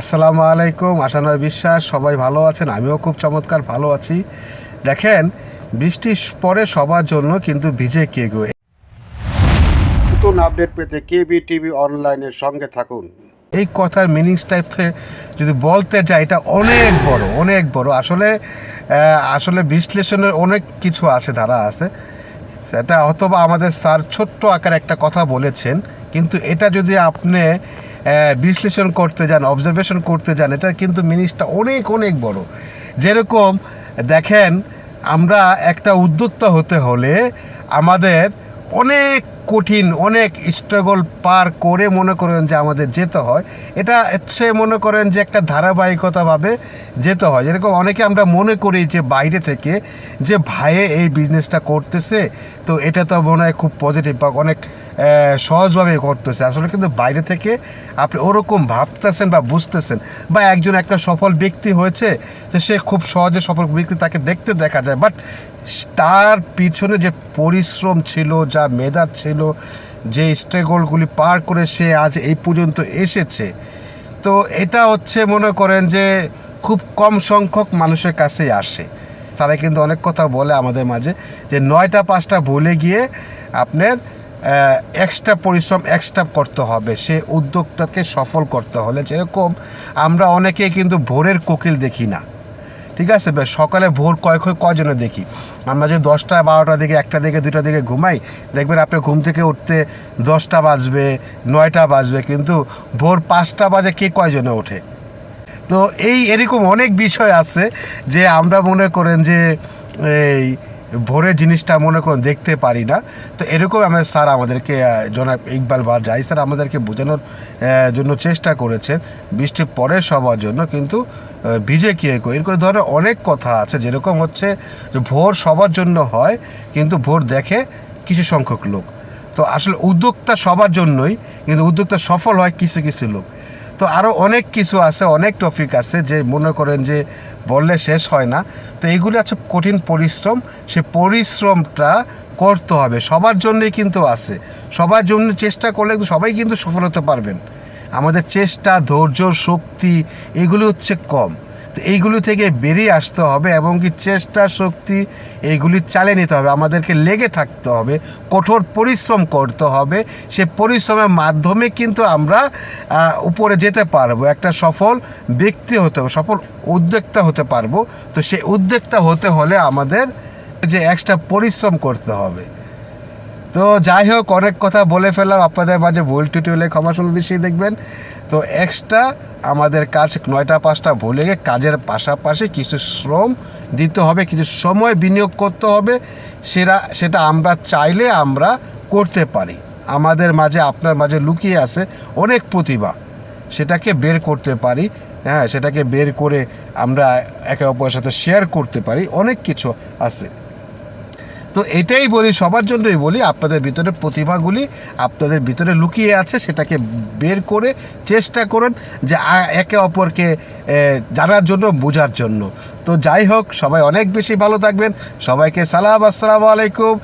আসসালামু আলাইকুম আশানয় বিশ্বাস সবাই ভালো আছেন আমিও খুব চমৎকার ভালো আছি। দেখেন বৃষ্টির পরে সবার জন্য কিন্তু ভিজে কে গো? নতুন আপডেট পেতে কেবি টিভি অনলাইনের সঙ্গে থাকুন। এই কথার মিনিংস টাইপে যদি বলতে যাই এটা অনেক বড় অনেক বড়। আসলে আসলে বিশ্লেষণের অনেক কিছু আছে ধারা আছে। সেটা অথবা আমাদের স্যার ছোট্ট আকারে একটা কথা বলেছেন, কিন্তু এটা যদি আপনি বিশ্লেষণ করতে যান অবজারভেশন করতে যান, এটা কিন্তু মিনিসটা অনেক অনেক বড়। যেরকম দেখেন, আমরা একটা উদ্যোক্তা হতে হলে আমাদের অনেক কঠিন, অনেক স্ট্রাগল পার করে মনে করেন যে আমাদের যেতে হয়। এটা হচ্ছে মনে করেন যে একটা ধারাবাহিকতাভাবে যেতে হয়। যেরকম অনেকে আমরা মনে করি যে বাইরে থেকে যে ভাইয়ে এই বিজনেসটা করতেছে, তো এটা তো মনে হয় খুব পজিটিভ বা অনেক সহজভাবে করতেছে। আসলে কিন্তু বাইরে থেকে আপনি ওরকম ভাবতেছেন বা বুঝতেছেন বা একজন একটা সফল ব্যক্তি হয়েছে, তো সে খুব সহজে সফল ব্যক্তি তাকে দেখতে দেখা যায়। বাট তার পিছনে যে পরিশ্রম ছিল, যা মেধা ছিল যে স্ট্রাগলগুলি পার করে সে আজ এই পর্যন্ত এসেছে। তো এটা হচ্ছে মনে করেন যে খুব কম সংখ্যক মানুষের কাছেই আসে। তারা কিন্তু অনেক কথা বলে আমাদের মাঝে যে নয়টা, পাঁচটা ভুলে গিয়ে আপনার এক্সট্রা পরিশ্রম এক্সট্রা করতে হবে। সে উদ্যোক্তাকে সফল করতে হলে যেরকম আমরা অনেকে কিন্তু ভোরের কোকিল দেখি না। ঠিক আছে বেশ সকালে ভোর কয় কয় কজনে দেখি। আমরা যদি দশটা, বারোটা দিকে একটা দিকে দুটা দিকে ঘুমাই, দেখবেন আপনি ঘুম থেকে উঠতে দশটা বাজবে, নয়টা বাজবে, কিন্তু ভোর পাঁচটা বাজে কে কয়জনে ওঠে? তো এই এরকম অনেক বিষয় আছে যে আমরা মনে করেন যে এই ভোরের জিনিসটা মনে করেন দেখতে পারি না। তো এরকম আমার স্যার আমাদেরকে জনাব ইকবাল বার যাই, স্যার আমাদেরকে বোঝানোর জন্য চেষ্টা করেছেন বৃষ্টির পরে সবার জন্য, কিন্তু ভিজে কে কো, এরকম ধরনের অনেক কথা আছে যেরকম হচ্ছে যে ভোর সবার জন্য হয়, কিন্তু ভোর দেখে কিছু সংখ্যক লোক। তো আসলে উদ্যোক্তা সবার জন্যই, কিন্তু উদ্যোক্তা সফল হয় কিছু কিছু লোক। তো আরও অনেক কিছু আছে, অনেক টপিক আছে যে মনে করেন যে বললে শেষ হয় না। তো এইগুলি আছে কঠিন পরিশ্রম। সে পরিশ্রমটা করতে হবে, সবার জন্যই কিন্তু আছে। সবার জন্য চেষ্টা করলে সবাই কিন্তু সফল হতে পারবেন। আমাদের চেষ্টা, ধৈর্য, শক্তি, এগুলি হচ্ছে কম। এইগুলি থেকে বেরিয়ে আসতে হবে এবং কি চেষ্টা শক্তি এইগুলি চালিয়ে নিতে হবে। আমাদেরকে লেগে থাকতে হবে, কঠোর পরিশ্রম করতে হবে। সে পরিশ্রমের মাধ্যমে কিন্তু আমরা উপরে যেতে পারব, একটা সফল ব্যক্তি হতে হবে সফল উদ্যোক্তা হতে পারব। তো সেই উদ্যোক্তা হতে হলে আমাদের যে এক্সট্রা পরিশ্রম করতে হবে। তো যাই হোক, অনেক কথা বলে ফেললাম। আপনাদের মাঝে ভুল টুটি হলে ক্ষমা সুন্দর দৃশ্যই দেখবেন। তো এক্সট্রা আমাদের কাজ নয়টা পাঁচটা ভুলে গিয়ে কাজের পাশাপাশি কিছু শ্রম দিতে হবে, কিছু সময় বিনিয়োগ করতে হবে। সেটা সেটা আমরা চাইলে আমরা করতে পারি। আমাদের মাঝে, আপনার মাঝে লুকিয়ে আছে অনেক প্রতিভা। সেটাকে বের করতে পারি। হ্যাঁ সেটাকে বের করে আমরা একে অপরের সাথে শেয়ার করতে পারি। অনেক কিছু আছে। তো এটাই বলি, সবার জন্যই বলি, আপনাদের ভিতরে প্রতিভাগুলি আপনাদের ভিতরে লুকিয়ে আছে, সেটাকে বের করে চেষ্টা করুন যে একে অপরকে জানার জন্য, বোঝার জন্য। তো যাই হোক, সবাই অনেক বেশি ভালো থাকবেন। সবাইকে সালাম, আসসালামু আলাইকুম।